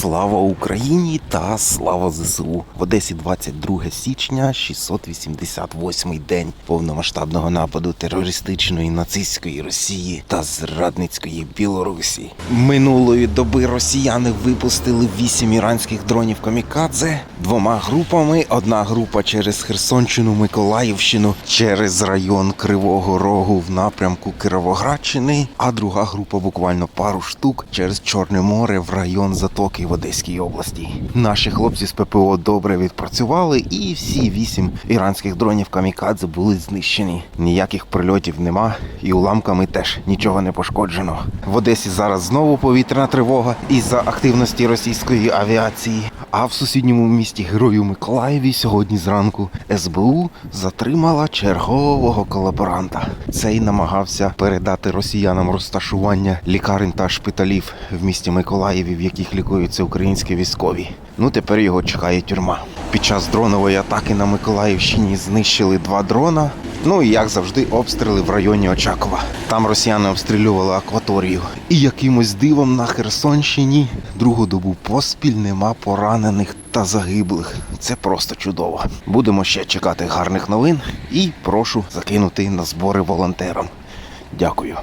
Слава Україні та слава ЗСУ. В Одесі 22 січня, 688 день повномасштабного нападу терористичної нацистської Росії та зрадницької Білорусі. Минулої доби росіяни випустили 8 іранських дронів камікадзе двома групами. Одна група через Херсонщину, Миколаївщину, через район Кривого Рогу в напрямку Кировоградщини, а друга група буквально пару штук через Чорне море в район Затоки в Одеській області. Наші хлопці з ППО добре відпрацювали, і всі вісім іранських дронів камікадзе були знищені. Ніяких прильотів нема, і уламками теж нічого не пошкоджено. В Одесі зараз знову повітряна тривога із-за активності російської авіації. А в сусідньому місті Герою Миколаєві сьогодні зранку СБУ затримала чергового колаборанта. Цей намагався передати росіянам розташування лікарень та шпиталів в місті Миколаєві, в яких лікуються українські військові. Ну тепер його чекає тюрма. Під час дронової атаки на Миколаївщині знищили два дрона. Ну і як завжди, обстріли в районі Очакова. Там росіяни обстрілювали акваторію. І якимось дивом на Херсонщині другу добу поспіль нема поранених та загиблих. Це просто чудово. Будемо ще чекати гарних новин і прошу закинути на збори волонтерам. Дякую.